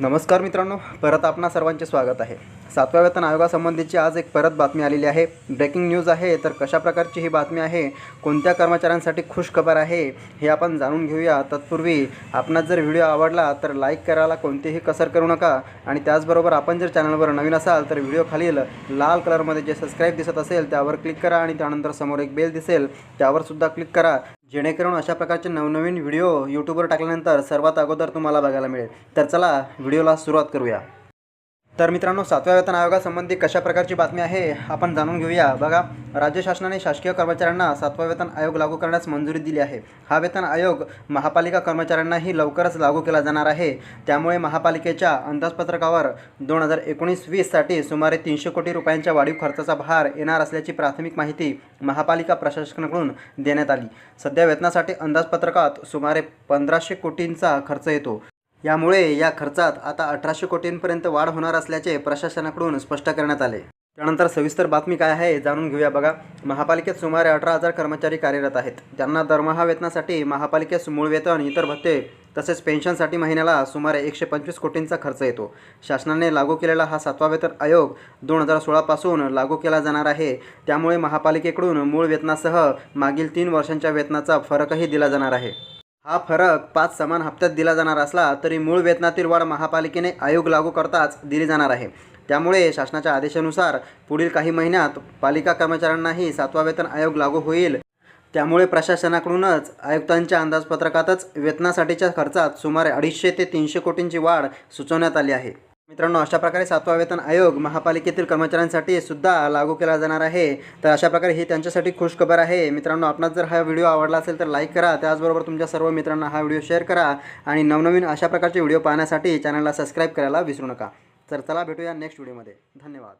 नमस्कार मित्रांनो परत आपणा सर्वांचे स्वागत आहे. सातव्या वेतन आयोगासंबंधीची आज एक परत बातमी आलेली आहे. ब्रेकिंग न्यूज आहे तर कशा प्रकारची ही बातमी आहे कोणत्या कर्मचाऱ्यांसाठी खुश खबर आहे हे आपण जाणून घेऊया. तत्पूर्वी आपणास जर व्हिडिओ आवडला तर लाईक करायला कोणतीही कसर करू नका आणि त्याचबरोबर आपण जर चॅनलवर नवीन असाल तर व्हिडिओ खालील लाल कलरमध्ये जे सबस्क्राईब दिसत असेल त्यावर क्लिक करा आणि त्यानंतर समोर एक बेल दिसेल त्यावर सुद्धा क्लिक करा. जेणेकरून अशा प्रकारचे नवनवीन व्हिडिओ यूट्यूबवर टाकल्यानंतर सर्वात अगोदर तुम्हाला बघायला मिळेल. तर चला व्हिडिओला सुरुवात करूया. तर मित्रांनो सातव्या वेतन आयोगासंबंधी कशा प्रकारची बातमी आहे आपण जाणून घेऊया. बघा राज्य शासनाने शासकीय कर्मचाऱ्यांना सातवा वेतन आयोग लागू करण्यास मंजुरी दिली आहे. हा वेतन आयोग महापालिका कर्मचाऱ्यांनाही लवकरच लागू केला जाणार आहे. त्यामुळे महापालिकेच्या अंदाजपत्रकावर दोन हजार एकोणीस वीससाठी सुमारे तीनशे कोटी रुपयांच्या वाढीव खर्चाचा भार येणार असल्याची प्राथमिक माहिती महापालिका प्रशासनाकडून देण्यात आली. सध्या वेतनासाठी अंदाजपत्रकात सुमारे पंधराशे कोटींचा खर्च येतो. यामुळे या खर्चात आता अठराशे कोटींपर्यंत वाढ होणार असल्याचे प्रशासनाकडून स्पष्ट करण्यात आले. त्यानंतर सविस्तर बातमी काय आहे जाणून घेऊया बघा. महापालिकेत सुमारे अठरा हजार कर्मचारी कार्यरत आहेत. त्यांना दरमहा वेतनासाठी महापालिकेस मूळ वेतन इतर भत्ते तसेच पेन्शनसाठी महिन्याला सुमारे एकशे पंचवीस कोटींचा खर्च येतो. शासनाने लागू केलेला हा सातवा वेतन आयोग दोन हजार सोळापासून लागू केला जाणार आहे. त्यामुळे महापालिकेकडून मूळ वेतनासह मागील तीन वर्षांच्या वेतनाचा फरकही दिला जाणार आहे. हा फरक पाच समान हप्त्यात दिला जाणार असला तरी मूळ वेतनातील वाढ महापालिकेने आयोग लागू करताच दिली जाणार आहे. त्यामुळे शासनाच्या आदेशानुसार पुढील काही महिन्यात पालिका कर्मचाऱ्यांनाही सातवा वेतन आयोग लागू होईल. त्यामुळे प्रशासनाकडूनच आयुक्तांच्या अंदाजपत्रकातच वेतनासाठीच्या खर्चात सुमारे अडीचशे ते तीनशे कोटींची वाढ सुचवण्यात आली आहे. मित्रांनो अशा प्रकारे सातवा वेतन आयोग महापालिकेतील कर्मचाऱ्यांसाठी सुद्धा लागू केला जाणार आहे. तर अशा प्रकारे ही त्यांच्यासाठी खुश खबर आहे. मित्रांनो आपणास जर हा व्हिडिओ आवडला असेल तर लाईक करा. त्याचबरोबर तुमच्या सर्व मित्रांना हा व्हिडिओ शेअर करा. आणि नवनवीन अशा प्रकारचे व्हिडिओ पाहण्यासाठी चॅनलला सबस्क्राईब करायला विसरू नका. तर चला भेटूया नेक्स्ट व्हिडिओमध्ये. धन्यवाद.